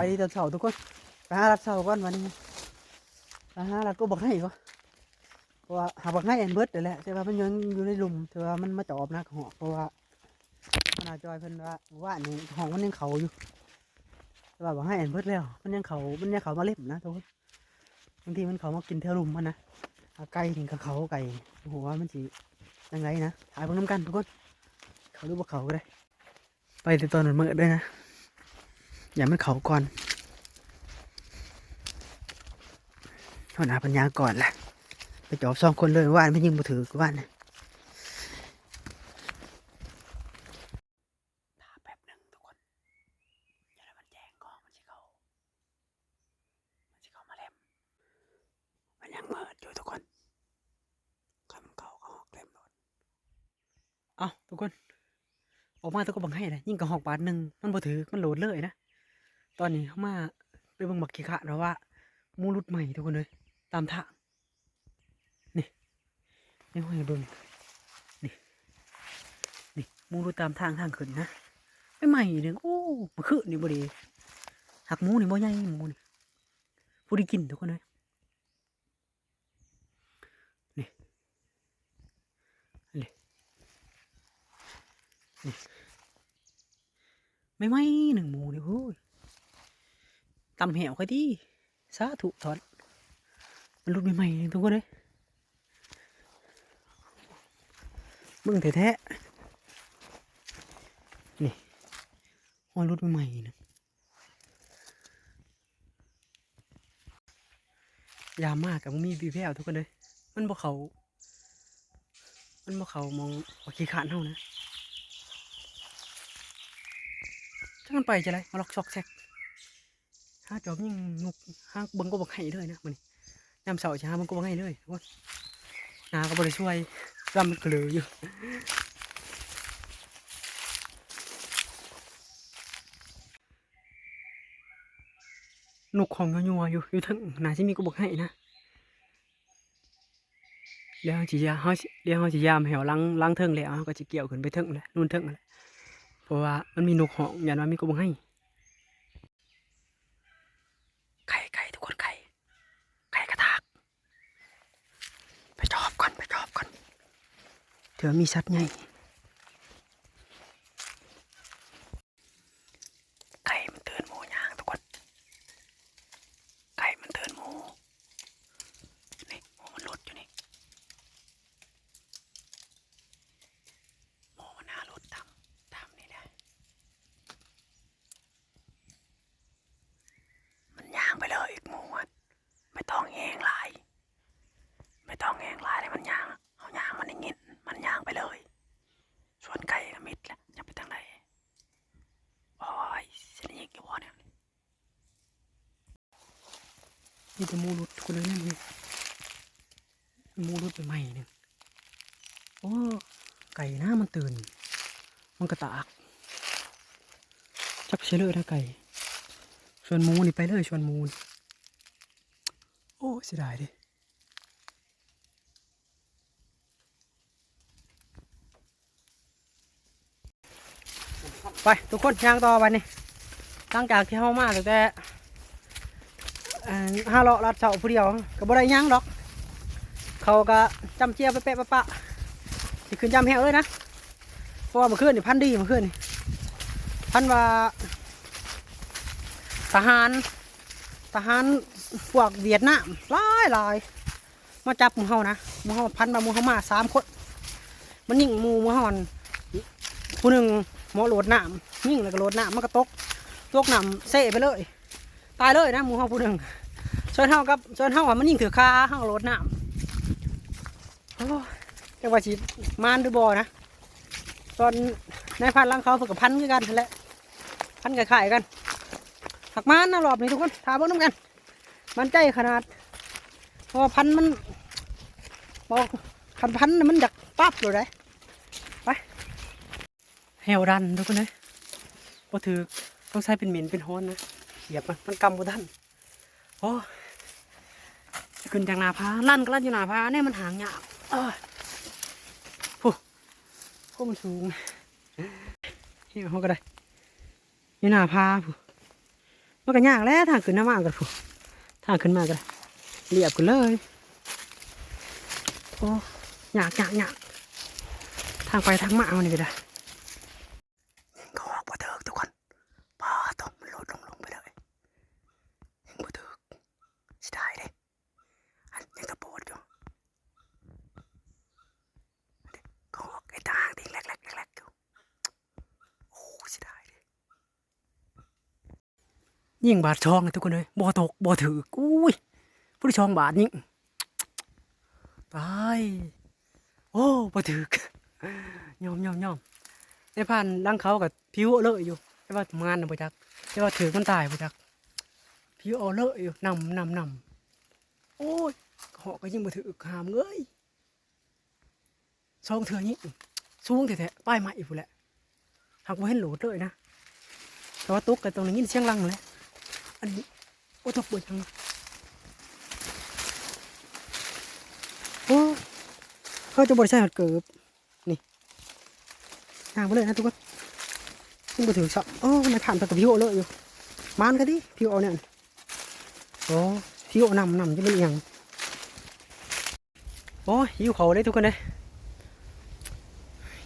ไปตอนเช้าทุกคนไปหารัดเช้าก่อนวันนี้ไปหารัดก็บอกให้ก็เพราะว่าหาบอกให้แอนเบิร์ดเดี๋ยวแหละแต่ว่ามันยังอยู่ในหลุมแต่ว่ามันมาจอบนักหอกเพราะว่ามันอาจอยเพิ่นว่าว่านี่ห้องมันยังเขาอยู่แต่ว่าบอกให้แอนเบิร์ดแล้ว มันยังเขามันยังเขามาเล่มนะทุกคนบางทีมันเขามากินเท่าหลุมมันนะไก่ถึงกับเขาไก่โอ้โหว่ามันจียังไงนะถ่ายเพิ่งน้ำกันทุกคนเขาหรือว่าเขาก็ได้ไปแต่ตอนมันมืดด้วยนะ อย่าไม่เขาก่อนหัวหน้าปัญญาก่อนแหละไปจอบสองคนเลยว่านไม่ยิงมือถือกูว่านนะถ้าแป๊บหนึ่งทุกคนอย่าให้มันแจ้งกองมันจะเขามันจะเขามาเล่มมันยังมืดอยู่ทุกคนใครมันเขาก็หอกเล่มหมดเอ้าทุกคน ออกมาตัวก็บังให้เลยยิ่งกับหอกบาทหนึ่งมันบ่ถือ มันโหลดเลยนะ ตอนนี้เขามาไปเบิ่งบักขี้ขะแล้วว่ามูรุดใหม่ทุกคนเลยตามทางนี่นี่ห้อยเบิ่งนี่นี่มูรุดตามทางทางขึ้นนะไม่ใหม่หนึ่งโอ้มาคือนี่บ่ดีหักหมูนี่บ่ใหญ่หมูนี่ผู้ได้กินทุกคนเลยนี่นี่ไม่ไหม่หนึ่งหมูนี่โอ้ย ตำแหวค่อยดีสาธุถอดมันรุดใหม่ๆทุกคนเลยมึงแท้ๆนี่หอยรุดใหม่ๆนะยามมากกับมีบีแพวทุกคนเลยมันบ่เขามันบ่เขามองว่าขี้ขานเท่านะถ้ามันไปจะไรมาล็อกซอกแซก หาจอบยิ่งนุกหาเบิ้งก็บอกให้เลยนะมันยามเสาร์จะหาเบิ้งก็บอกให้เลยว่านาก็บริช่วยรำมันเกลืออยู่นุกของยัวๆอยู่อยู่ทั้งนาที่มีก็บอกให้นะแล้วจียาเขาสิเดี๋ยวเขาจียามแหวล้างล้างเทิงแล้วก็จะเกี่ยวขึ้นไปเทิงเลยนู่นเทิงเลยเพราะว่ามันมีนกหองอย่างว่ามีก็บงให้ไข่ไข่ทุกคนไข่ไข่กระทาก ไปจอบก่อนไปจอบก่อน เถื่อมีสัตว์ใหญ่ไข่มันเตือนหมูย่างทุกคนไข่มันเตือนหมูนี่หมูมันหลุดอยู่นี่หมูมันน่าหลุดทำทำนี่นะ มันย่างไปเลยอีกหมูอะไม่ต้องแหงหลาย ไม่ต้องแหงหลายเลยมันย่างเอาย่างมันอย่างงี้มันย่างไปเลย ส่วนไก่ก็มิดแหละจะไปทางไหนโอ้ยเส้นยิงอยู่วะเนี่ย นี่จะมูรุดคนเลยนั่นเลยมูรุดไปใหม่เนี่ยโอ้ไก่หน้ามันตื่น มันกระตาก จับเชลเลยนะไก่ ชวนหมูนี่ไปเลยชวนหมูนโอ้เสียดายดิไป ทุกคนย่างต่อไปนี่ตั้งจากที่เฮามาตั้งแต่ ห้าเลาะลัดเสาผู้เดียวก็บ่ได้ย่างดอก เขาก็จำเจียวไปเปะปะปะสิขึ้นจำแหวเลยนะเพราะว่าเมื่อคืนนี่พันดีมื่อคืนนี่พันว่าทหารทหารพวกเวียดนามหลายหลายมาจับมูเฮานะมูเฮาพันมามูเฮามาสามคนมันยิ่งมูมูเฮาอันผู้หนึ่งหมอโหลดน้ำยิ่งแล้วก็โหลดน้ำมันก็ตกตกน้ำเซ่ไปเลย ตายเลยนะหมูเฮาผู้หนึ่งส่วนเฮากับส่วนเฮาอะมันยิงถือคาเฮาโหลดน้ำโอ้ยแต่ว่าสิมานหรือบ่นะตอนในายพันหลังเขาเพิ่นกับพันกันแหละพันกับขายกันหักมันนะรอบนี้ทุกคนถามเบิ่งน้ำกัน มันใจขนาดพราะว่าพันมันบอกคันพันมันอยากปั๊บเลยได้ไปแหวดันทุกคนเลยพอถือต้องใช้เป็นเหม็นเป็นฮ้อนนะ เหยียบมันมันกำบุทันโอ้ขึ้นจากหนาพาลั่นก็ลั่นอยู่หนาพาเนี่ยมันหางยาวเออผู้ผู้มันสูงเหี้ยเขาก็ได้อยู่หนาพาผู้มันก็ยากแล้วทางขึ้นน้ามากันพูทางขึ้นมากันเรียบกันเลยโอ้ยากยากยากทางไปทางมาเอานี่ก็ได้ก็ออกบ่เถิกทุกคนพอตกมันลดลงลงไปเลยยังบ่เถิกสิได้เด้อันยังตะโปดอยู่อันนี้ก็ออกไอ้ทางที่แหลกๆแหลกๆอยู่โอ้สิได้เด้ ยิงบาทช่องเลยทุกคนเลยบ่ตกบ่ถืออุ้ยผู้ที่ช่องบาทยิงตายโอ้บ่ถือยอมยอมยอมในพันลังเขากับผิวเอาเลอะอยู่แต่ว่างานนะบ่จักแต่ว่าถือมันตายบ่จักผิวเอาเลอะอยู่นำนำนำโอ้ยเหาะก็ยิงบ่ถือหามเอ้ยช่องเถื่อยิงสูงแท้ๆป้ายไม้อีกพู้นแหละหากบ่เห็นโหลดเลยนะแต่ว่าตุ๊กกันตรงนี้ยินเสียงลังเลย อันนี้โอ้ตกบนทางโอ้เขาจะบริใช้หัดเกิบนี่ทางไปเลยนะทุกคนซึ่งไปถือช็อปโอ้ไม่ผ่านไปกับพี่โอเลยอยู่มานกันดิพี่โอเนี่ยโอ้พี่โอนำนำจะเป็นอย่างโอ้ยหิวเขาเลยทุกคนเลย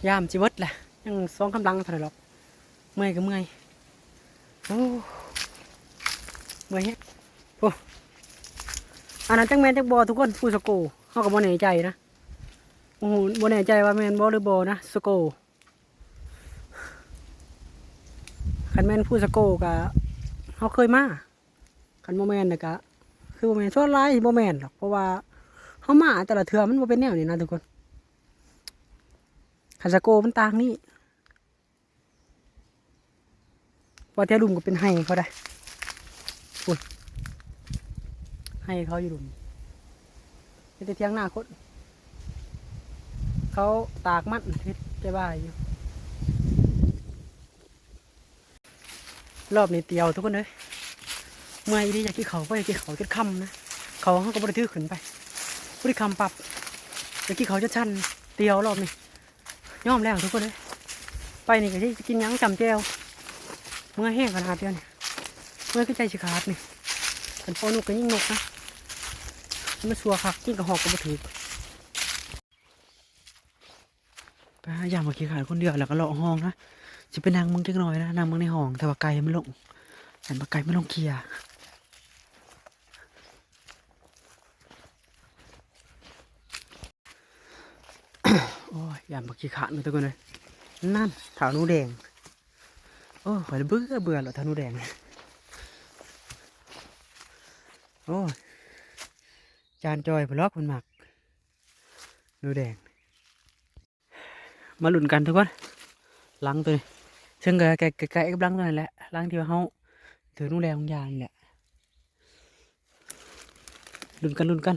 ยามจีวิตแหละยังสองกำลังเท่าไหร่หรอกเมื่อยก็เมื่อยโอ้ มื่อยโอ้อันนั้นจังแมนจังบอทุกคนฟูสโกเขาก็บ่แน่ใจนะโอ้โหบ่แน่ใจว่าแมนบอหรือบอนะสโกคันแมนฟูสโกกะเขาเคยมาคันโมแมนนะกะคือโมแมนส่วนไรโมแมนหรอกเพราะว่าเขามาแต่ละเทือมันบ่เป็นแนวนี้นะทุกคนคันสโกมันต่างนี่ว่าเทียลุมก็เป็นไห้เขาได้ ให้เขาอยู่ดุมไม่ได้เที่ยงหน้าคนเขาตากมันเฮ็ดได้บ้าอยู่รอบนี้เตียวทุกคนเลยเมื่อยดีอยากกินเขาก็อยากกินเขาจนค่ำนะเขาเขาก็บริถือขึ้นไปบริคำปรับอยากกินเขาจะชันเตียวรอบนี้ย่อมแล้วทุกคนเลยไปนี่ก็จะกินยังจำแจวเมื่อแห้งขนาดเดียวเนี่ยเมื่อยก็ใจสิขาดนี่เป็นพอนกก็ยิ่งนกนะ มันสัวคักยิ่งกับหอกก็บ่ถือไปหาอย่างมาขี้ขายคนเดียวแล้วก็เลาะห้องนะจะเป็นนางมึงจักหน่อยนะนางมึงในห้อง แต่ว่าไก่มันลงแต่ว่าไก่ไม่ลงเคลียร์โอ้ยยามมาขี้ขาดเลยทุกคนเลยนั่นถาวนูแดง โอ้ยเบื่อเบื่อแล้วถาวนูแดง โอ้ย จานจอยพลอกมันหมักนูแดง มาหลุนกันทุกคนล้างตัวนี้ซึ่งก็ไก่ไก่กับล้างตัวนั่นแหละล้างที่ว่าเขาถือนูแดงของยางนี่แหละลุนกันหลุนกัน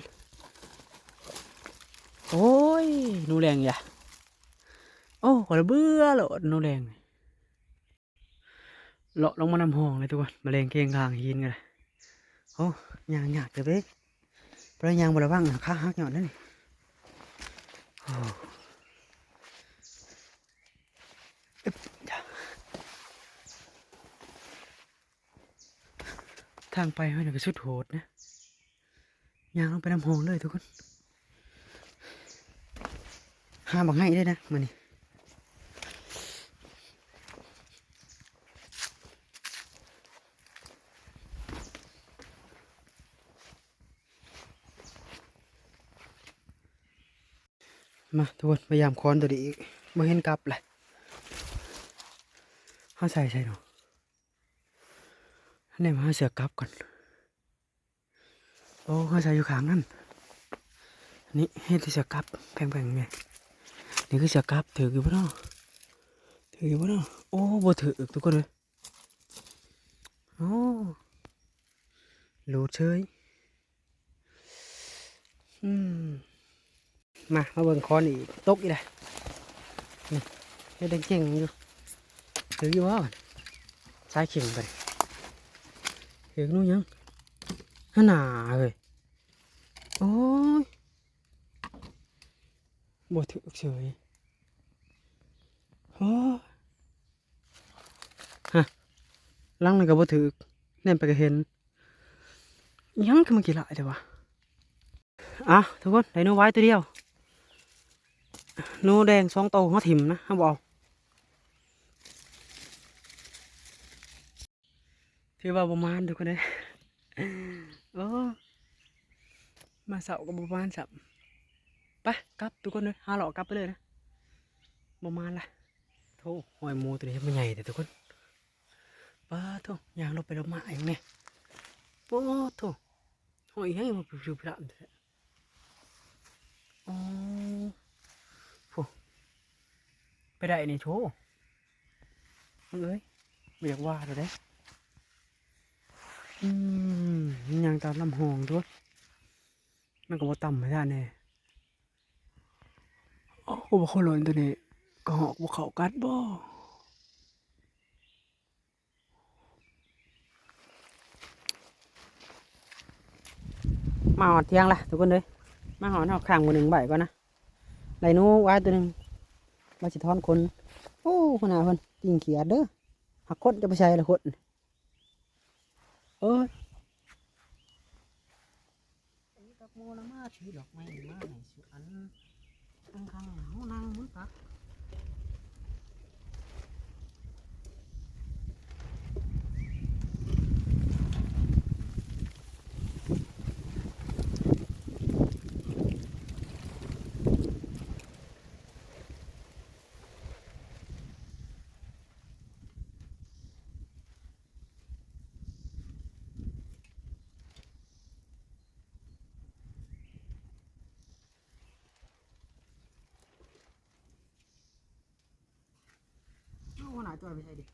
โอ้ยนูแดงอย่าโอ้ขอเบื่อหลดนูแดงเลาะลงมานำห้องเลยทุกคนมาเลงเคียงคางหินกันเลยโอ้ยางหยากเลยเบ้เพราะยังบระวังนะข้าหักหยอนนั่นทางไปให้หน่อยก็สุดโหดนะยางลงไปน้ำหงเลยทุกคนห้าบังให้ด้วยนะมานี่ มาทุกคนพยายามค้อนตัวนี้อีกไม่เห็นกลับเลยห้าใส่ใส่เนาะอันนี้มาหาเสือกลับก่อน โอ้ห้าใส่อยู่ข้างนั่นอันนี้เห็นที่เสือกลับแพงๆไงนี่คือเสือกลับถืออยู่ปะเนาะถืออยู่ปะเนาะโอ้บ่ถือทุกคนเลยโอ้หลุดเฉยอืม มามาเบิ่งคอนอีกตกอีกเลยนี่เฮ็ดได้เก่งอยู่ถืออยู่ว่าสายเข่งไปถือนู้นยังหนาเลยโอ้ยบ่ถือเฉยโอ้ฮะลังนี่ก็บ่ถือแน่นไปก็เห็น ยังคือมันกี่หลายเดี๋ยววะอะทุกคนได้หนูไว้ตัวเดียว นูแดงสองโตเขาถิ่มนะเขาบอกถือว่าประมาณทุกคนเลยโอ้มาเสาร์ก็ประมาณสับไปกลับทุกคนเลยหาหลอกกลับไปเลยนะประมาณละโธ่หอยมูตัวนี้มันใหญ่แต่ทุกคนป้าโธ่ยางลงไปลงมาอย่างนี้โอ้โธ่หอยให้มันผิวๆพระมแท้อ๋อโอ้ ไปได้นี่โชว์มึงเอ้ยไม่อยากว่าเลยเด้อืมมันยังตามลำหองด้วยมันก็บ่ต่ำไม่ได้แน่ มาหอดเที่ยงละทุกคนเลยมาหอดเอาข้างมือหนึ่งใบก่อนนะไหลหนูไว้ตัวหนึ่งมาสิทอนคน โอ้คนาคนจริงเขียดเด้อหักคนจะไปใช้ละคนเอ้ยกับโมละมาถือดอกไม้มาให้สุอันข้างข้างๆเฮานางมุนปัก โอ้หนาจอยไปใช่ดิ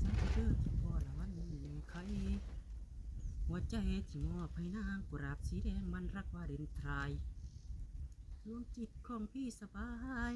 สักเจอพอละวันใครหัว ใจที่มอบให้นางกุราบสีแดงมันรักว่าเด่นทรายดวงจิตของพี่สบาย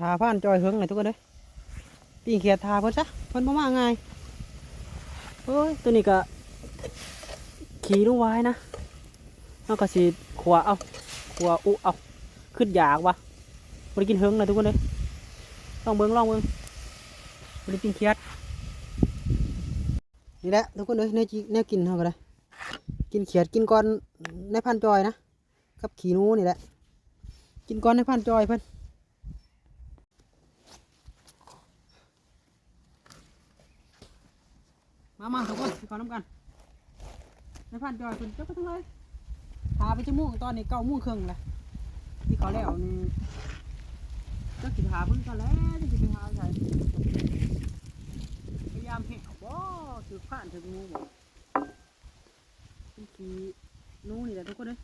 ทาผ่านจอยเฮิงเลยทุกคนเลยปีเขียดทาเพิ่นซะเพิ่นบ่มาง่ายเฮ้ยตัวนี้ก็ขี่ลูกไว้นะแล้วก็สิขวาเอาขวาอุเอาขึ้นอยากวะบ่ได้กินเฮิงเลยทุกคนเลยลองเบิ่งลองเบิ่งบ่ได้กินเขียดนี่แหละทุกคนเลยแนวแนวกินเฮาก็ได้กินเขียดกินก่อนในพันจอยนะกับขี่นูนี่แหละกินก่อนในพันจอยเพิ่น มามาทุกคนไปก่อนน้ำกันในพันจอยคุณเจ้าก็ทั้งเลยพาไปจมูกตอนนี้เก้าโมู่ครึ่งแหละที่เขาแล้วนี่เจ้ากินหาเพิ่งก็แล้วจะกินไปหาใครพยายามเห็นบ่ถือผ่านถึงงูบ่เป็นขี้นู้นี่แหละทุกคนเลย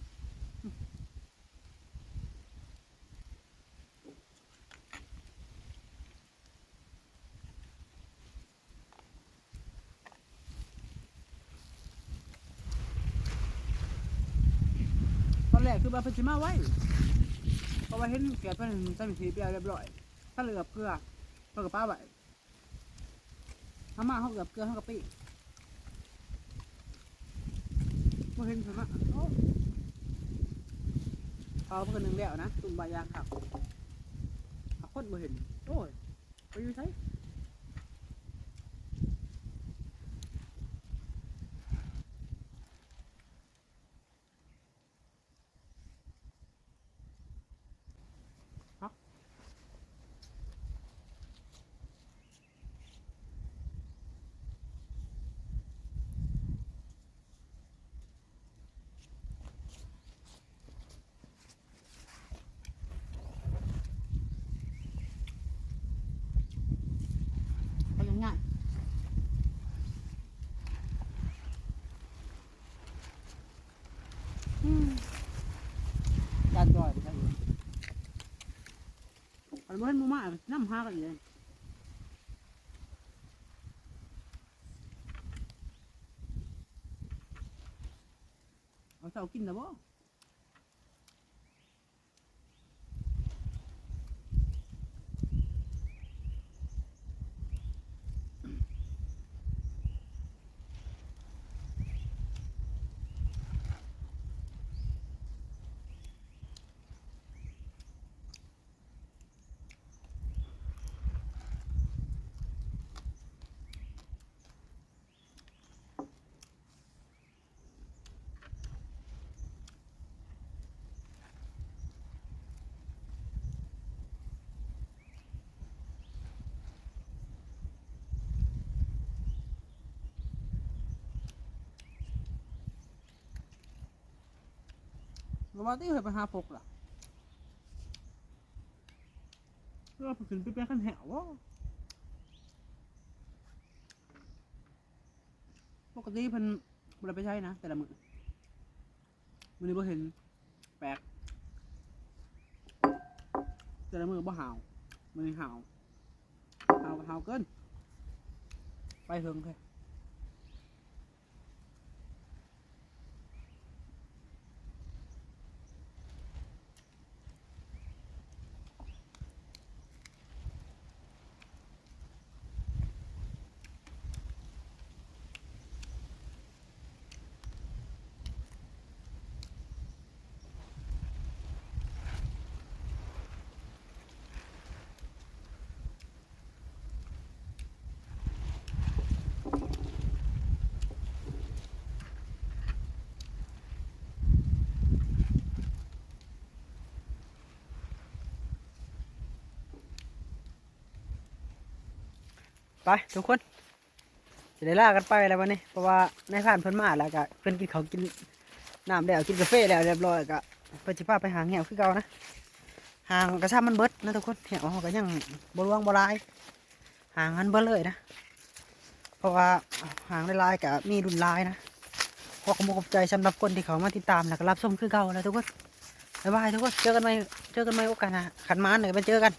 ตอนแรกคือ ว่าเพิ่นสิมาไว้เพราะว่าเห็นแกเพิ่นใส่สีเปียเรียบร้อยถ้าเหลือเกลือเพิ่นก็ป้าไว้ถ้ามาเฮาเกือบเกลือเฮาก็ปิ้งบ่เห็นเพิ่นว่าโอ้เอาเพิ่นหนึงแล้วนะตุ่มใบยางขับเอาคนบ่เห็นโอ้ยไปอยู่ไส ไปยังง่ายอืม จานจอยไปใช่อยู่อันบ่ เห็นหมู่มาน้ำหากันเลยเอาเสากินนะบ่ ว่าที่เคยไปหาพกล่ะเพื่อขึ้นไปเป็นขั้นแหววะปกติเพิ่นบ่ได้ไปใช้นะ แต่ละมือมื้อนี้บ่เห็นแปลกแต่ละมือบ่หาวมื้อนี้หาวหาวหาวเกิน ไปเถิงแค่ ไปทุกคนจะได้ลากันไปแล้ววันนี้เพราะว่าในผ่านเพิ่นมาแล้วก็เพิ่นกินเขากินน้ำแล้วกินกาแฟแล้วเรียบร้อยก็เพิ่นสิพาไปหางแหวคือเก่านะหางกระชับมันเบิดนะทุกคนแหวเขาก็ยังบวงบลายหางมันเบิดเลยนะ เพราะว่าหางลายกับมีรุนลายนะขอขอบคุณขใจสำหรับคนที่เขามาติดตามแล้วก็รับชมคือเก่าแล้วทุกคนบ๊ายบายทุกคนเจอกันใหม่เจอกันใหม่โอกาสน้าขันมานเดี๋ยวไปเจอกัน